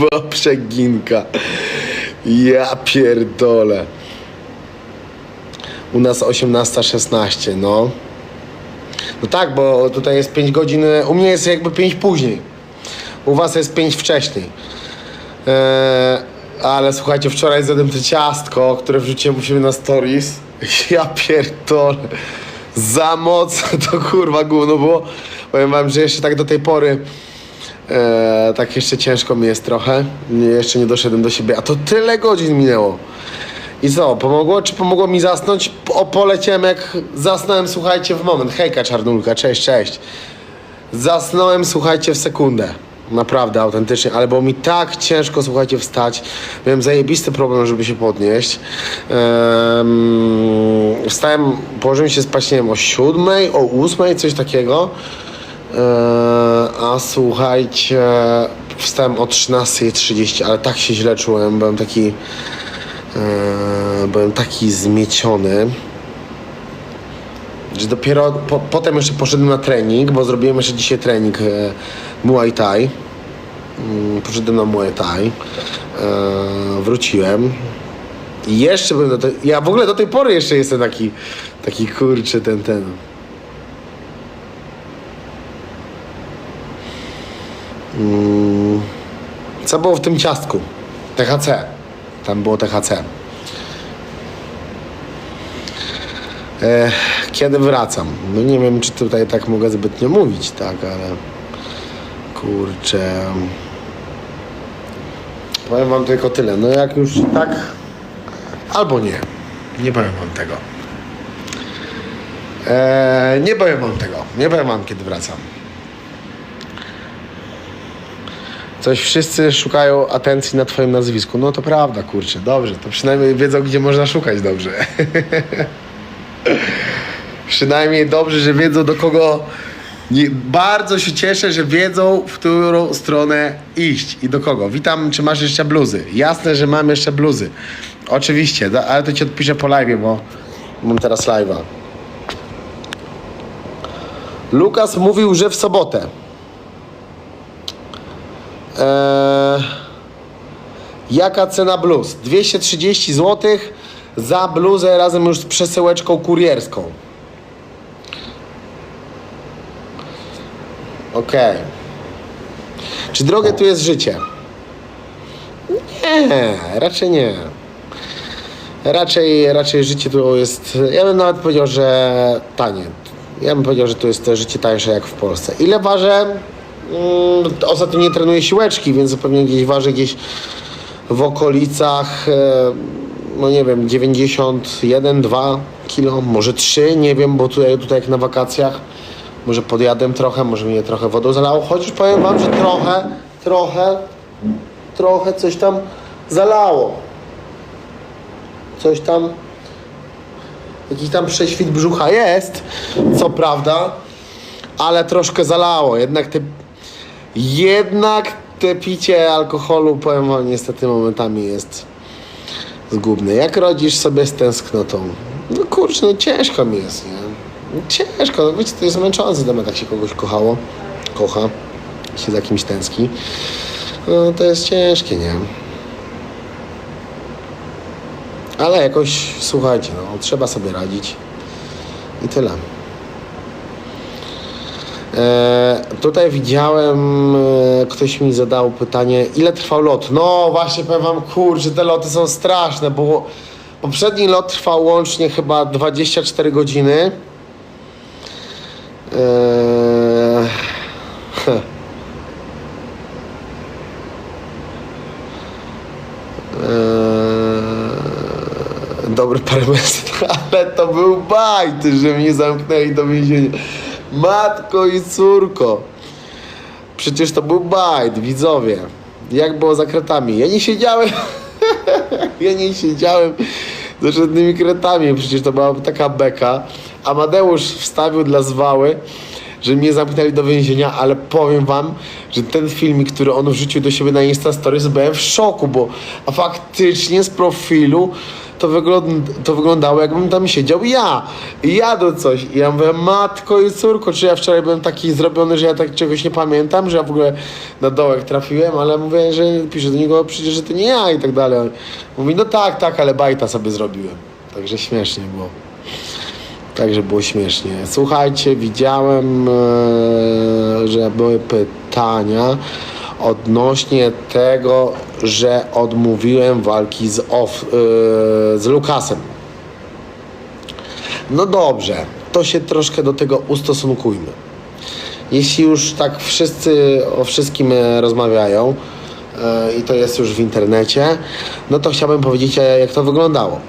była przeginka. Ja pierdolę. U nas 18.16, no. No tak, bo tutaj jest 5 godzin, u mnie jest jakby 5 później. U was jest 5 wcześniej. Eee, ale słuchajcie, wczoraj zjadłem to ciastko, które wrzuciłem u siebie na stories. Ja pierdolę. Za mocno to kurwa gówno było. Powiem wam, że jeszcze tak do tej pory e, tak jeszcze ciężko mi jest trochę. Nie, jeszcze nie doszedłem do siebie, a to tyle godzin minęło. I co, pomogło? Czy pomogło mi zasnąć? O, poleciałem jak zasnąłem, słuchajcie, w moment. Hejka czarnulka, cześć, cześć. Zasnąłem, słuchajcie, w sekundę. Naprawdę, autentycznie, ale było mi tak ciężko, słuchajcie, wstać. Miałem zajebisty problem, żeby się podnieść. Wstałem, położyłem się spać, nie wiem, o siódmej, o ósmej, coś takiego. Eee, a słuchajcie, wstałem o 13.30, ale tak się źle czułem, byłem taki... Eee, byłem taki zmieciony że dopiero po, potem jeszcze poszedłem na trening, bo zrobiłem jeszcze dzisiaj trening e, Muay Thai. Mm, poszedłem na Muay Thai. E, wróciłem. I jeszcze byłem do tej, Ja w ogóle do tej pory jeszcze jestem taki, taki kurczy ten, ten. Co było w tym ciastku? THC. Tam było THC. E, kiedy wracam? No nie wiem, czy tutaj tak mogę zbytnio mówić, tak, ale kurczę. Powiem wam tylko tyle. No jak już tak, albo nie. Nie powiem wam tego. E, nie powiem wam tego. Nie powiem wam, kiedy wracam. Coś wszyscy szukają atencji na twoim nazwisku. No to prawda, kurczę. Dobrze, to przynajmniej wiedzą, gdzie można szukać dobrze. Przynajmniej dobrze, że wiedzą do kogo. Nie, bardzo się cieszę, że wiedzą, w którą stronę iść i do kogo. Witam, czy masz jeszcze bluzy? Jasne, że mam jeszcze bluzy. Oczywiście, da- ale to ci odpiszę po live, bo mam teraz live'a. Lukas mówił, że w sobotę. Eee, jaka cena bluz? 230 zł za bluzę razem już z przesyłeczką kurierską. Okej. Czy drogie tu jest życie? Nie, raczej nie. Raczej, raczej życie tu jest. Ja bym nawet powiedział, że tanie. Ja bym powiedział, że tu jest to życie tańsze jak w Polsce. Ile ważę? Mm, ostatnio nie trenuję siłeczki, więc pewnie gdzieś ważę gdzieś w okolicach, e, no nie wiem, 91, 2 kilo, może 3, nie wiem, bo tutaj, tutaj jak na wakacjach, może podjadłem trochę, może mnie trochę wodą zalało, chociaż powiem wam, że trochę, trochę, trochę coś tam zalało. Coś tam, jakiś tam prześwit brzucha jest, co prawda, ale troszkę zalało. Jednak te, jednak te picie alkoholu, powiem wam, niestety momentami jest zgubne. Jak rodzisz sobie z tęsknotą? No kurczę, no ciężko mi jest, nie? No Ciężko, no wiecie, to jest męczący temat, jak się kogoś kochało, kocha, się za kimś tęskni. No to jest ciężkie, nie? Ale jakoś, słuchajcie, no trzeba sobie radzić i tyle. E, tutaj widziałem, e, ktoś mi zadał pytanie, ile trwał lot? No właśnie powiem wam, kurczę, te loty są straszne, bo poprzedni lot trwał łącznie chyba 24 godziny. E, Eee, dobry parymestr, ale to był bajt, że mnie zamknęli do więzienia. Matko i córko. Przecież to był bajt, widzowie. Jak było za kretami? Ja nie siedziałem. ja nie siedziałem za żadnymi kretami. Przecież to była taka beka. Amadeusz wstawił dla zwały że mnie zamknęli do więzienia, ale powiem wam, że ten filmik, który on wrzucił do siebie na Insta Stories, byłem w szoku, bo a faktycznie z profilu to, wygląd to wyglądało, jakbym tam siedział ja. I jadł coś. I ja mówię, matko i córko, czy ja wczoraj byłem taki zrobiony, że ja tak czegoś nie pamiętam, że ja w ogóle na dołek trafiłem, ale mówię, że piszę do niego, przecież, że to nie ja i tak dalej. On Mówi, no tak, tak, ale bajta sobie zrobiłem. Także śmiesznie było. Także było śmiesznie. Słuchajcie, widziałem, e, że były pytania odnośnie tego, że odmówiłem walki z, off, e, z Lukasem. No dobrze, to się troszkę do tego ustosunkujmy. Jeśli już tak wszyscy o wszystkim e, rozmawiają e, i to jest już w internecie, no to chciałbym powiedzieć, jak to wyglądało.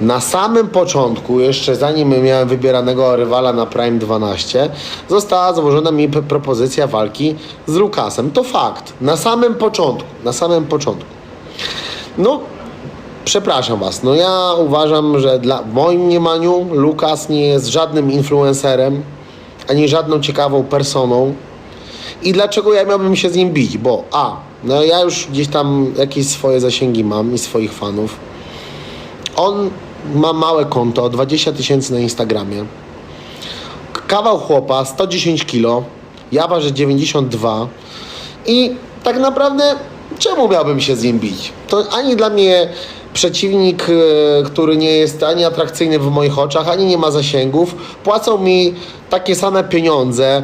Na samym początku, jeszcze zanim miałem wybieranego rywala na Prime 12, została złożona mi propozycja walki z Lukasem. To fakt. Na samym początku. Na samym początku. No, przepraszam Was. No ja uważam, że dla, w moim mniemaniu Lukas nie jest żadnym influencerem, ani żadną ciekawą personą. I dlaczego ja miałbym się z nim bić? Bo a, no ja już gdzieś tam jakieś swoje zasięgi mam i swoich fanów. On ma małe konto, 20 tysięcy na Instagramie. Kawał chłopa, 110 kilo. Ja ważę 92. I tak naprawdę czemu miałbym się z nim bić? To ani dla mnie przeciwnik, e, który nie jest ani atrakcyjny w moich oczach, ani nie ma zasięgów. Płacą mi takie same pieniądze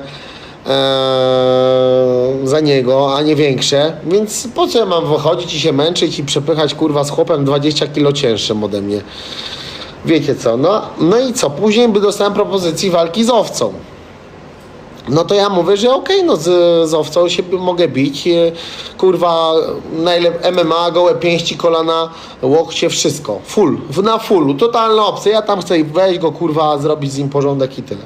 e, za niego, a nie większe. Więc po co ja mam wychodzić i się męczyć i przepychać kurwa z chłopem 20 kilo cięższym ode mnie? Wiecie co? No, no i co? Później by dostałem propozycji walki z owcą. No to ja mówię, że okej, no z, z owcą się mogę bić. e, Kurwa, najlep MMA, gołe pięści, kolana, łokcie, wszystko. Full, na fullu, totalna opcja. Ja tam chcę wejść go, kurwa, zrobić z nim porządek i tyle.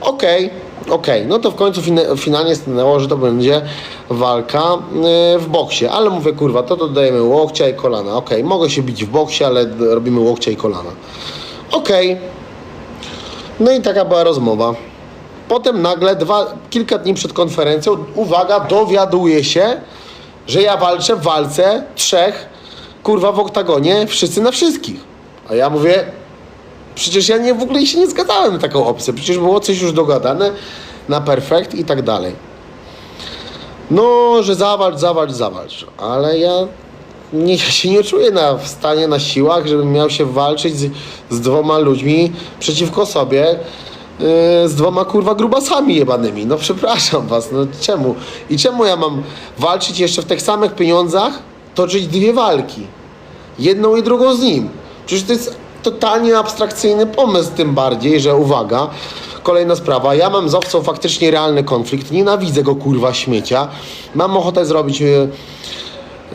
Okej, okej. No to w końcu fina- finalnie stanęło, że to będzie walka e, w boksie. Ale mówię, kurwa, to dodajemy łokcia i kolana. Okej, mogę się bić w boksie, ale robimy łokcia i kolana. Okej. No i taka była rozmowa. Potem nagle, dwa, kilka dni przed konferencją, uwaga, dowiaduje się, że ja walczę w walce trzech, kurwa, w oktagonie, wszyscy na wszystkich. A ja mówię, przecież ja nie, w ogóle się nie zgadzałem na taką opcję, przecież było coś już dogadane na perfekt i tak dalej. No, że zawalcz, zawalcz, zawalcz, ale ja nie, ja się nie czuję na, w stanie na siłach, żebym miał się walczyć z, z dwoma ludźmi przeciwko sobie, yy, z dwoma kurwa grubasami jebanymi. No przepraszam was, no czemu? I czemu ja mam walczyć jeszcze w tych samych pieniądzach, toczyć dwie walki? Jedną i drugą z nim. Przecież to jest totalnie abstrakcyjny pomysł, tym bardziej, że uwaga, kolejna sprawa, ja mam z owcą faktycznie realny konflikt, nienawidzę go kurwa śmiecia, mam ochotę zrobić... Yy,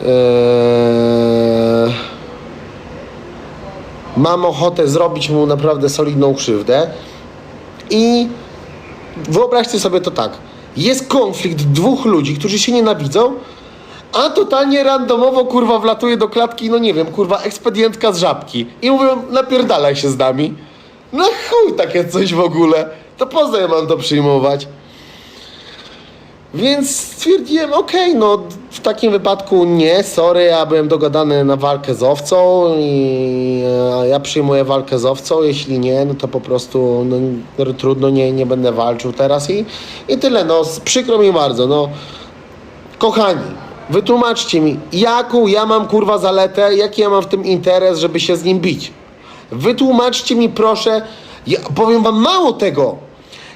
Eee, mam ochotę zrobić mu naprawdę solidną krzywdę i wyobraźcie sobie to tak. Jest konflikt dwóch ludzi, którzy się nienawidzą, a totalnie randomowo kurwa wlatuje do klatki, no nie wiem, kurwa ekspedientka z żabki i mówią napierdalaj się z nami. No chuj takie coś w ogóle. To po co ja mam to przyjmować? Więc stwierdziłem, okej, no w takim wypadku nie, sorry, ja byłem dogadany na walkę z owcą i e, ja przyjmuję walkę z owcą, jeśli nie, no to po prostu no, trudno, nie, nie będę walczył teraz i, i tyle, no przykro mi bardzo, no kochani, wytłumaczcie mi, jaką ja mam kurwa zaletę, jaki ja mam w tym interes, żeby się z nim bić. Wytłumaczcie mi proszę, ja powiem wam mało tego.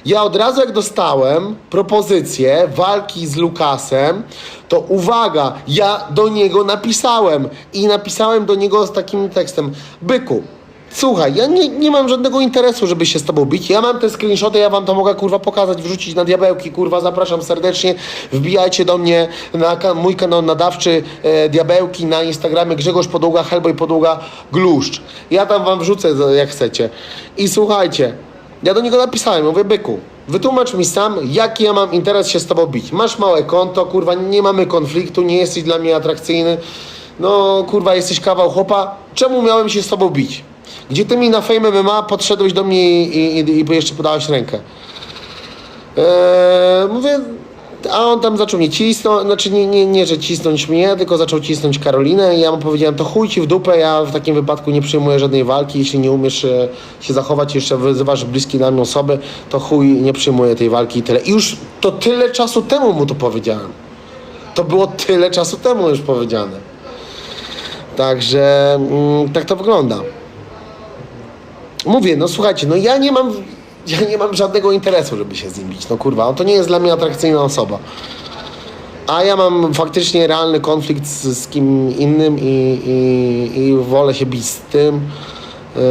Ja od razu jak dostałem propozycję walki z Lukasem, to uwaga, ja do niego napisałem i napisałem do niego z takim tekstem. Byku, słuchaj, ja nie, nie mam żadnego interesu, żeby się z tobą bić. Ja mam te screenshoty, ja wam to mogę kurwa pokazać, wrzucić na diabełki, kurwa, zapraszam serdecznie. Wbijajcie do mnie na mój kanał nadawczy e, diabełki na Instagramie Grzegorz Podługa, Hellboy Podługa, Gluszcz. Ja tam wam wrzucę jak chcecie. I słuchajcie, ja do niego napisałem, mówię, byku, wytłumacz mi sam, jaki ja mam interes się z tobą bić. Masz małe konto, kurwa, nie mamy konfliktu, nie jesteś dla mnie atrakcyjny. No, kurwa, jesteś kawał chłopa. Czemu miałem się z tobą bić? Gdzie ty mi na Fame MMA podszedłeś do mnie i, i, i jeszcze podałeś rękę? Eee, mówię, a on tam zaczął mnie cisnąć, znaczy nie, nie, nie, że cisnąć mnie, tylko zaczął cisnąć Karolinę i ja mu powiedziałem, to chuj ci w dupę, ja w takim wypadku nie przyjmuję żadnej walki, jeśli nie umiesz e, się zachować, jeszcze wyzywasz bliskie dla mnie osoby, to chuj nie przyjmuję tej walki i tyle. I już to tyle czasu temu mu to powiedziałem. To było tyle czasu temu już powiedziane. Także mm, tak to wygląda. Mówię, no słuchajcie, no ja nie mam, ja nie mam żadnego interesu, żeby się z nim bić. No kurwa, on to nie jest dla mnie atrakcyjna osoba. A ja mam faktycznie realny konflikt z, z kim innym i, i, i wolę się bić z tym, yy,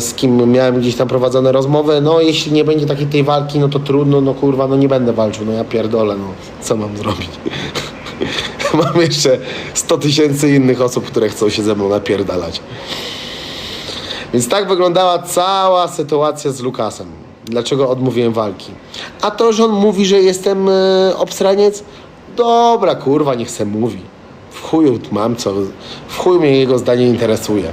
z kim miałem gdzieś tam prowadzone rozmowy. No jeśli nie będzie takiej tej walki, no to trudno, no kurwa, no nie będę walczył, no ja pierdolę, no co mam zrobić? mam jeszcze 100 tysięcy innych osób, które chcą się ze mną napierdalać. Więc tak wyglądała cała sytuacja z Lukasem. Dlaczego odmówiłem walki? A to, że on mówi, że jestem e, obsraniec? Dobra, kurwa, niech se mówi. W chuju mam co, w chuju mnie jego zdanie interesuje.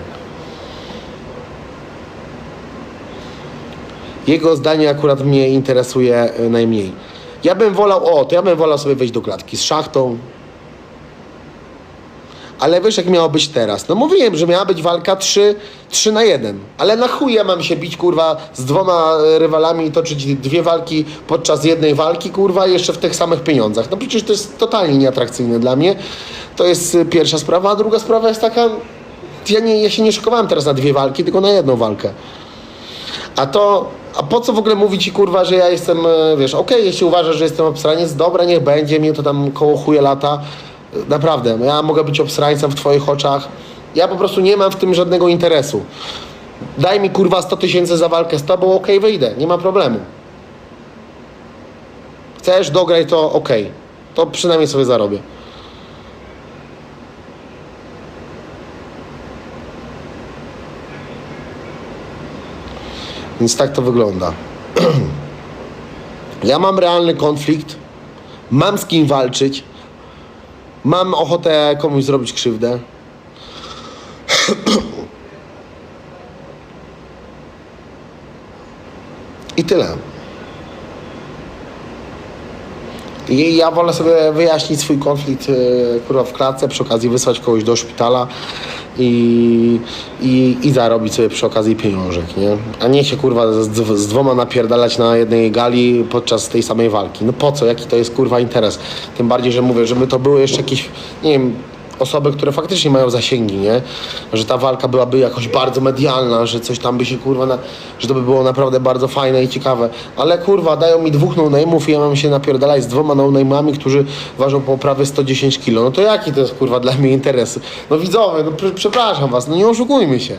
Jego zdanie akurat mnie interesuje e, najmniej. Ja bym wolał, o, to ja bym wolał sobie wejść do klatki z szachtą, ale wiesz, jak miało być teraz? No mówiłem, że miała być walka 3, 3 na 1. Ale na chuj ja mam się bić, kurwa, z dwoma e, rywalami i toczyć dwie walki podczas jednej walki, kurwa, jeszcze w tych samych pieniądzach. No przecież to jest totalnie nieatrakcyjne dla mnie. To jest e, pierwsza sprawa, a druga sprawa jest taka... Ja, nie, ja się nie szykowałem teraz na dwie walki, tylko na jedną walkę. A to, a po co w ogóle mówić ci kurwa, że ja jestem, e, wiesz, okej, jeśli uważasz, że jestem obsraniec, dobra, niech będzie, mnie to tam koło chuje lata. Naprawdę, ja mogę być obsrańcem w twoich oczach. Ja po prostu nie mam w tym żadnego interesu. Daj mi kurwa 100 tysięcy za walkę z tobą, okej, wyjdę, nie ma problemu. Chcesz, dograj to, okej. To przynajmniej sobie zarobię. Więc tak to wygląda. ja mam realny konflikt, mam z kim walczyć, mam ochotę komuś zrobić krzywdę. I tyle. I ja wolę sobie wyjaśnić swój konflikt e, kurwa w klatce, przy okazji wysłać kogoś do szpitala i, i, i zarobić sobie przy okazji pieniążek, nie? A nie się kurwa z, z dwoma napierdalać na jednej gali podczas tej samej walki. No po co? Jaki to jest kurwa interes? Tym bardziej, że mówię, żeby to były jeszcze jakieś, nie wiem, osoby, które faktycznie mają zasięgi, nie? Że ta walka byłaby jakoś bardzo medialna, że coś tam by się kurwa, na, że to by było naprawdę bardzo fajne i ciekawe. Ale kurwa, dają mi dwóch no-name'ów i ja mam się napierdalać z dwoma no-name'ami, którzy ważą po prawie 110 kg. No to jaki to jest kurwa dla mnie interes? No widzowie, no pr- przepraszam was, no nie oszukujmy się.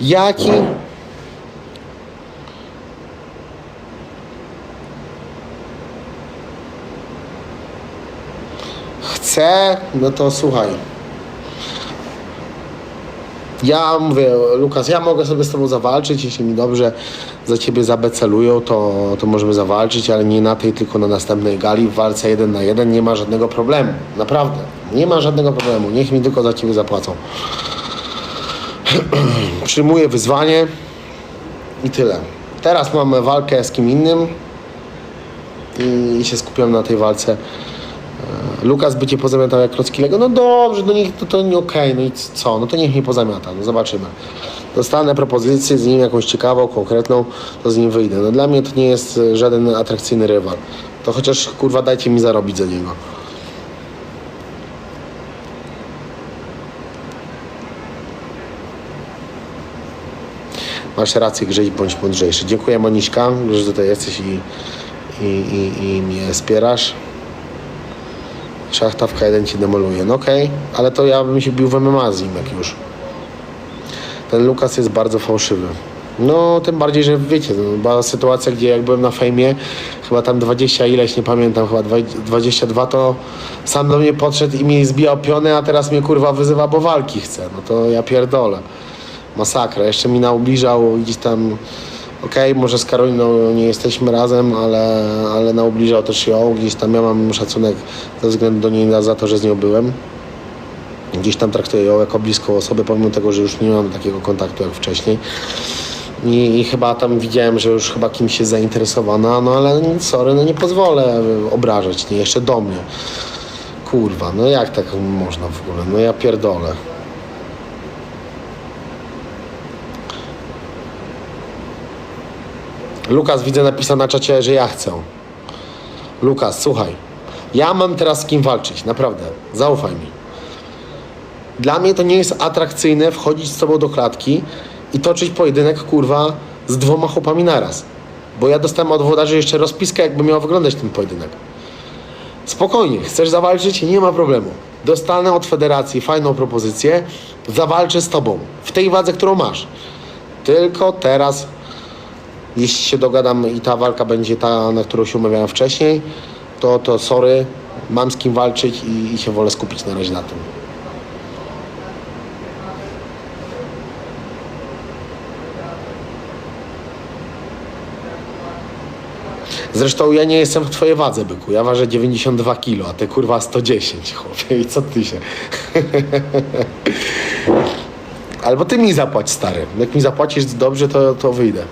Jaki chce, no to słuchaj. Ja mówię, Lukas, ja mogę sobie z tobą zawalczyć, jeśli mi dobrze za ciebie zabecelują, to, to możemy zawalczyć, ale nie na tej, tylko na następnej gali w walce jeden na jeden nie ma żadnego problemu. Naprawdę, nie ma żadnego problemu. Niech mi tylko za ciebie zapłacą. Przyjmuję wyzwanie i tyle. Teraz mamy walkę z kim innym i się skupiam na tej walce. Lukas by cię pozamiatał jak klocki Lego. No dobrze, no niech to, to nie okej, no i co? No to niech mnie pozamiata, no zobaczymy. Dostanę propozycję z nim jakąś ciekawą, konkretną, to z nim wyjdę. No dla mnie to nie jest e, żaden atrakcyjny rywal. To chociaż kurwa dajcie mi zarobić za niego. Masz rację, Grześ, bądź mądrzejszy. Dziękuję Moniśka, że tutaj jesteś i, i, i, i mnie wspierasz. Szachta w K1 ci demoluje. No okej, ale to ja bym się bił w MMA z nim jak już. Ten Lukas jest bardzo fałszywy. No, tym bardziej, że wiecie, no, była sytuacja, gdzie jak byłem na fejmie, chyba tam 20 ileś, nie pamiętam, chyba dwa- 22, to sam do mnie podszedł i mi zbijał piony, a teraz mnie kurwa wyzywa, bo walki chce. No to ja pierdolę. Masakra. Jeszcze mi naubliżał gdzieś tam, okej, może z Karoliną nie jesteśmy razem, ale, ale naubliżał też ją. Gdzieś tam ja mam szacunek ze względu do niej za to, że z nią byłem. Gdzieś tam traktuję ją jako bliską osobę, pomimo tego, że już nie mam takiego kontaktu jak wcześniej. I, I chyba tam widziałem, że już chyba kimś jest zainteresowana, no ale sorry, no nie pozwolę obrażać, nie, jeszcze do mnie. Kurwa, no jak tak można w ogóle? No ja pierdolę. Lukas, widzę napisał na czacie, że ja chcę. Lukas, słuchaj. Ja mam teraz z kim walczyć, naprawdę. Zaufaj mi. Dla mnie to nie jest atrakcyjne wchodzić z tobą do klatki i toczyć pojedynek, kurwa, z dwoma chłopami naraz. Bo ja dostałem od włodarzy jeszcze rozpiskę, jakby miał wyglądać ten pojedynek. Spokojnie, chcesz zawalczyć? Nie ma problemu. Dostanę od federacji fajną propozycję, zawalczę z tobą w tej wadze, którą masz. Tylko teraz, jeśli się dogadam i ta walka będzie ta, na którą się umawiałem wcześniej, to, to sorry, mam z kim walczyć i, i się wolę skupić na razie na tym. Zresztą ja nie jestem w twojej wadze, byku. Ja ważę 92 kg, a ty kurwa 110, chłopie. I co ty się? Albo ty mi zapłać, stary. Jak mi zapłacisz dobrze, to, to wyjdę.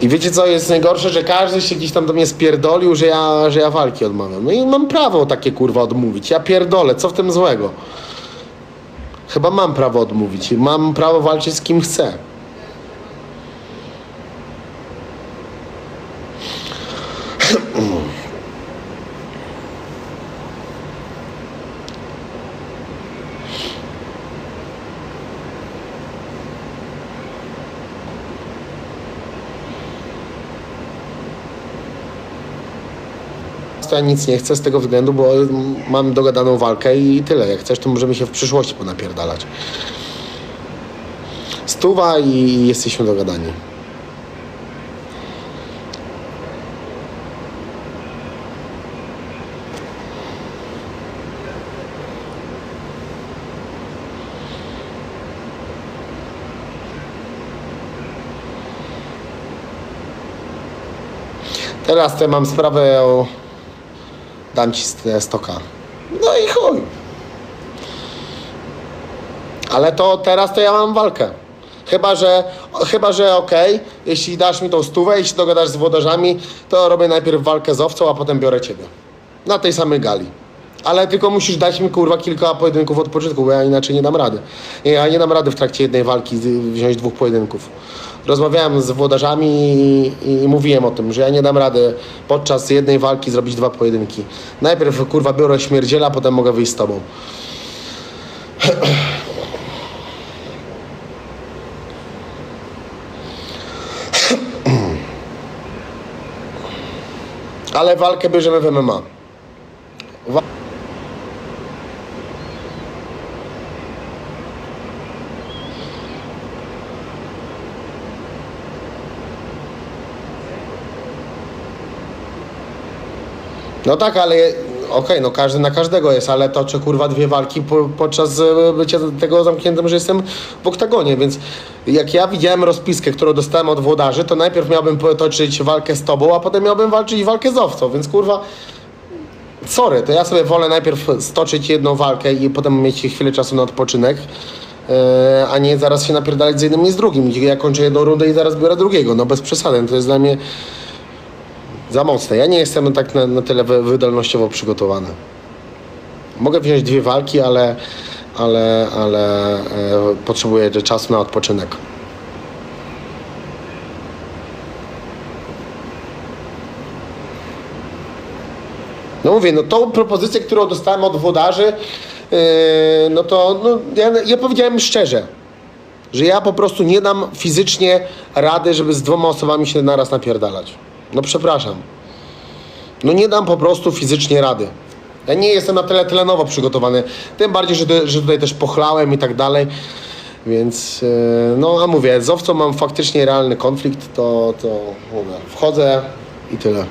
I wiecie co jest najgorsze, że każdy się gdzieś tam do mnie spierdolił, że ja, że ja walki odmawiam. No i mam prawo takie kurwa odmówić. Ja pierdolę, co w tym złego? Chyba mam prawo odmówić. Mam prawo walczyć z kim chcę. Ja nic nie chcę z tego względu, bo mam dogadaną walkę i tyle. Jak chcesz, to możemy się w przyszłości ponapierdalać. Stuwa i jesteśmy dogadani. Teraz to ja mam sprawę o... Dam ci st- stoka. No i chuj. Ale to teraz to ja mam walkę. Chyba, że, chyba, że okej, jeśli dasz mi tą stówę i się dogadasz z włodarzami, to robię najpierw walkę z owcą, a potem biorę ciebie. Na tej samej gali. Ale tylko musisz dać mi kurwa kilka pojedynków odpoczynku, bo ja inaczej nie dam rady. Ja nie dam rady w trakcie jednej walki wziąć dwóch pojedynków. Rozmawiałem z włodarzami i, i mówiłem o tym, że ja nie dam rady podczas jednej walki zrobić dwa pojedynki. Najpierw kurwa biorę śmierdziela, potem mogę wyjść z tobą. Ale walkę bierzemy w MMA. Wa- No tak, ale okej, no każdy na każdego jest, ale toczę kurwa dwie walki po, podczas e, bycia tego zamkniętym, że jestem w oktagonie, więc jak ja widziałem rozpiskę, którą dostałem od włodarzy, to najpierw miałbym toczyć walkę z tobą, a potem miałbym walczyć walkę z owcą, więc kurwa sorry, to ja sobie wolę najpierw stoczyć jedną walkę i potem mieć chwilę czasu na odpoczynek, e, a nie zaraz się napierdalać z jednym i z drugim. Ja kończę jedną rundę i zaraz biorę drugiego, no bez przesady, to jest dla mnie za mocne. Ja nie jestem tak na, na tyle wy- wydolnościowo przygotowany. Mogę wziąć dwie walki, ale, ale, ale e, potrzebuję czasu na odpoczynek. No mówię, no tą propozycję, którą dostałem od włodarzy, yy, no to no, ja, ja powiedziałem szczerze, że ja po prostu nie dam fizycznie rady, żeby z dwoma osobami się naraz napierdalać. No przepraszam. No nie dam po prostu fizycznie rady. Ja nie jestem na tyle tlenowo przygotowany. Tym bardziej, że, że tutaj też pochlałem i tak dalej. Więc yy, no a mówię, z owcą mam faktycznie realny konflikt, to, to mówię, wchodzę i tyle.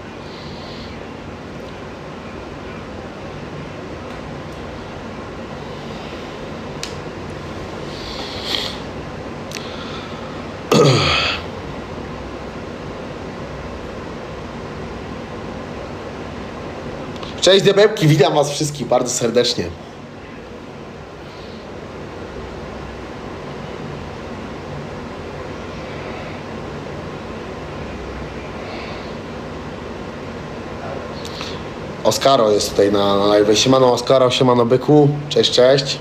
Cześć Debebki, witam Was wszystkich bardzo serdecznie. Oskaro jest tutaj na, na live. Siemano Oskaro, siemano Byku. Cześć, cześć.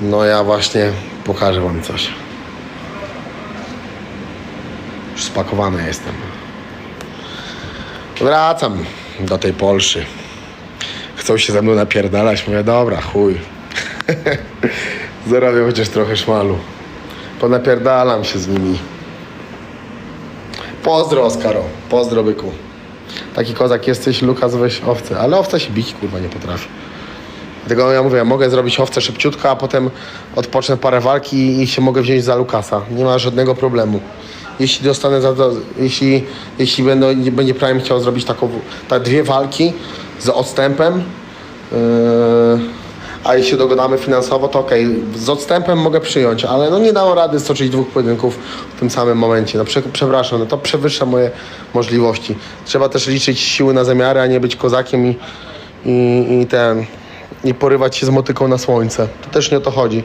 No ja właśnie pokażę Wam coś. Już spakowany jestem. Wracam do tej Polszy. Chcą się ze mną napierdalać. Mówię, dobra, chuj. Zarobię chociaż trochę szmalu. Ponapierdalam się z nimi. Pozdro, Oskaro. Pozdro, byku. Taki kozak jesteś, Lukas, weź owce. Ale owca się bić, kurwa, nie potrafi. Dlatego ja mówię, mogę zrobić owce szybciutko, a potem odpocznę parę walki i się mogę wziąć za Lukasa. Nie ma żadnego problemu. Jeśli dostanę za jeśli, jeśli nie będzie Prime chciał zrobić taką, tak dwie walki z odstępem, yy, a jeśli dogadamy finansowo, to okej, z odstępem mogę przyjąć, ale no nie dam rady stoczyć dwóch pojedynków w tym samym momencie. No prze, przepraszam, no to przewyższa moje możliwości. Trzeba też liczyć siły na zamiary, a nie być kozakiem i, i, i ten i porywać się z motyką na słońce. To też nie o to chodzi.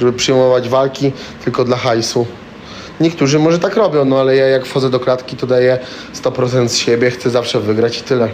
Żeby przyjmować walki tylko dla hajsu. Niektórzy może tak robią, no ale ja jak wchodzę do klatki, to daję 100% z siebie, chcę zawsze wygrać i tyle.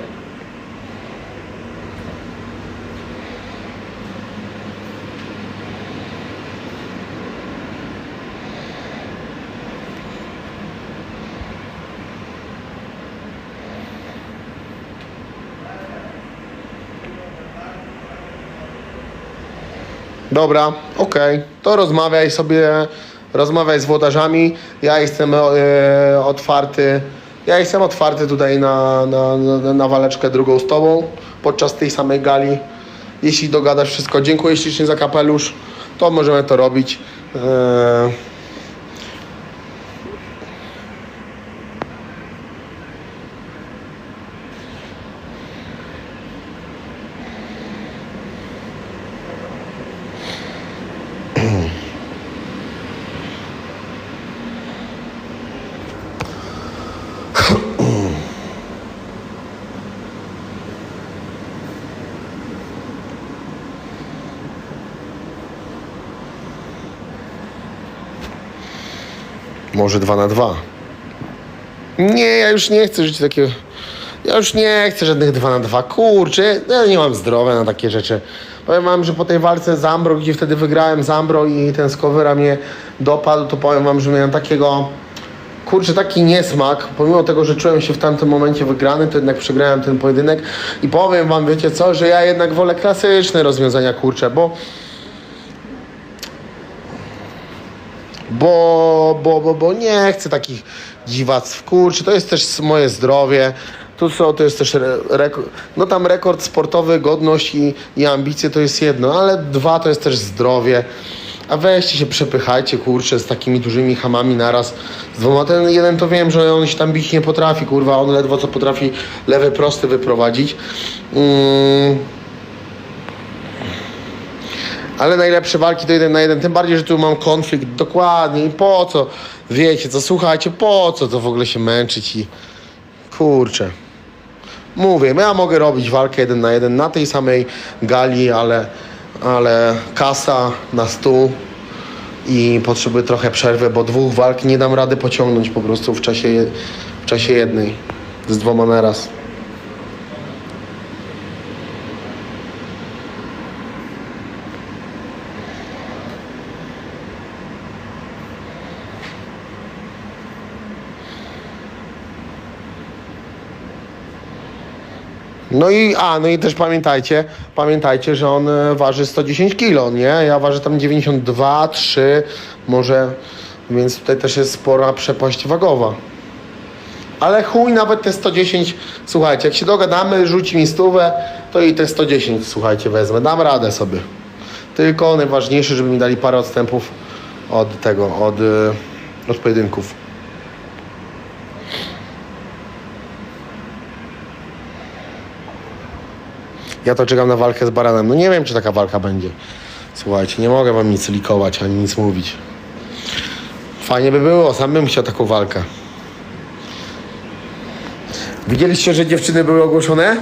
Dobra, okej, to rozmawiaj sobie, rozmawiaj z włodarzami. Ja jestem e, otwarty, ja jestem otwarty tutaj na, na, na, na waleczkę drugą z tobą podczas tej samej gali. Jeśli dogadasz wszystko, dziękuję ślicznie za kapelusz, to możemy to robić. E, Może dwa na dwa. Nie, ja już nie chcę żyć takiego. Ja już nie chcę żadnych dwa na dwa. Kurczę, ja nie mam zdrowia na takie rzeczy. Powiem wam, że po tej walce z Ambro, gdzie wtedy wygrałem z Ambro i ten Skowyra mnie dopadł, to powiem wam, że miałem takiego kurczę, taki niesmak, pomimo tego, że czułem się w tamtym momencie wygrany, to jednak przegrałem ten pojedynek i powiem wam, wiecie co, że ja jednak wolę klasyczne rozwiązania, kurczę, bo bo, bo, bo, bo nie chcę takich dziwactw, kurczę, to jest też moje zdrowie, tu są, to jest też no tam rekord sportowy, godność i, i ambicje to jest jedno, ale dwa to jest też zdrowie, a weźcie się przepychajcie, kurczę, z takimi dużymi hamami naraz, z dwoma, ten jeden to wiem, że on się tam bić nie potrafi, kurwa, on ledwo co potrafi lewy prosty wyprowadzić, mm. Ale najlepsze walki to jeden na jeden, tym bardziej, że tu mam konflikt, dokładnie i po co, wiecie co, słuchajcie, po co to w ogóle się męczyć i kurczę. Mówię, ja mogę robić walkę jeden na jeden na tej samej gali, ale, ale kasa na stół i potrzebuję trochę przerwy, bo dwóch walk nie dam rady pociągnąć po prostu w czasie, w czasie jednej, z dwoma naraz. No i, a, no i też pamiętajcie, pamiętajcie, że on e, waży 110 kg, nie? Ja ważę tam 92, 3, może, więc tutaj też jest spora przepaść wagowa. Ale chuj, nawet te 110, słuchajcie, jak się dogadamy, rzuci mi stówę, to i te 110, słuchajcie, wezmę, dam radę sobie. Tylko najważniejsze, żeby mi dali parę odstępów od tego, od, e, od pojedynków. Ja to czekam na walkę z Baranem. No nie wiem, czy taka walka będzie. Słuchajcie, nie mogę wam nic likować, ani nic mówić. Fajnie by było, sam bym chciał taką walkę. Widzieliście, że dziewczyny były ogłoszone?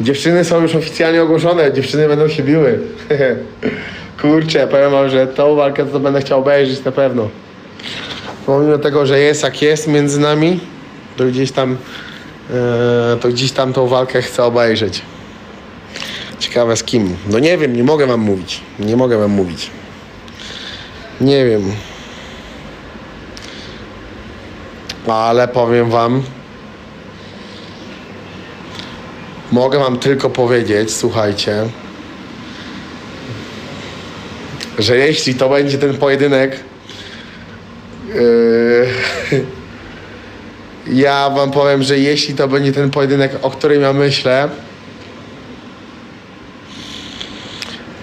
Dziewczyny są już oficjalnie ogłoszone, dziewczyny będą się biły. Kurczę, powiem wam, że tą walkę to będę chciał obejrzeć na pewno. pomimo tego, że jest jak jest między nami, to gdzieś tam, to gdzieś tam tą walkę chcę obejrzeć. Ciekawe z kim. No nie wiem, nie mogę wam mówić. Nie mogę wam mówić. Nie wiem. Ale powiem wam. Mogę wam tylko powiedzieć, słuchajcie, że jeśli to będzie ten pojedynek, yy, ja wam powiem, że jeśli to będzie ten pojedynek, o którym ja myślę,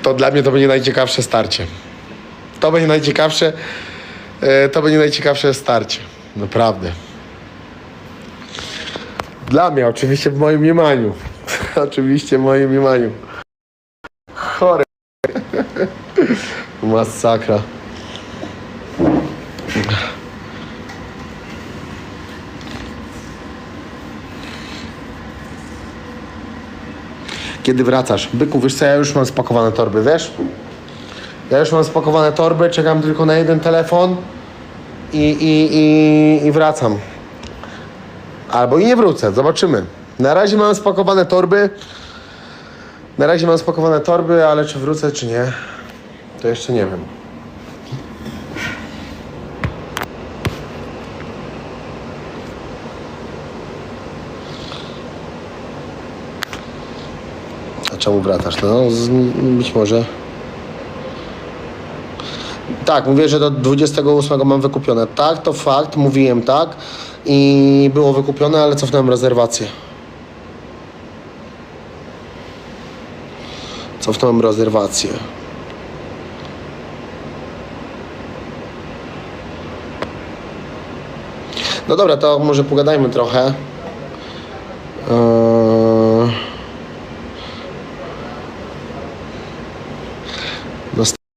to dla mnie to będzie najciekawsze starcie. To będzie najciekawsze, yy, to będzie najciekawsze starcie. Naprawdę. Dla mnie, oczywiście w moim mniemaniu. oczywiście w moim mniemaniu. Chore. Masakra. Kiedy wracasz? Byku, wiesz co, ja już mam spakowane torby, wiesz? Ja już mam spakowane torby, czekam tylko na jeden telefon i, i, i, i wracam. Albo i nie wrócę, zobaczymy. Na razie mam spakowane torby. Na razie mam spakowane torby, ale czy wrócę, czy nie, to jeszcze nie wiem. Czemu wracasz? No, z, być może. Tak, mówię, że do 28 mam wykupione. Tak, to fakt, mówiłem tak. I było wykupione, ale cofnąłem rezerwację. Cofnąłem rezerwację. No dobra, to może pogadajmy trochę.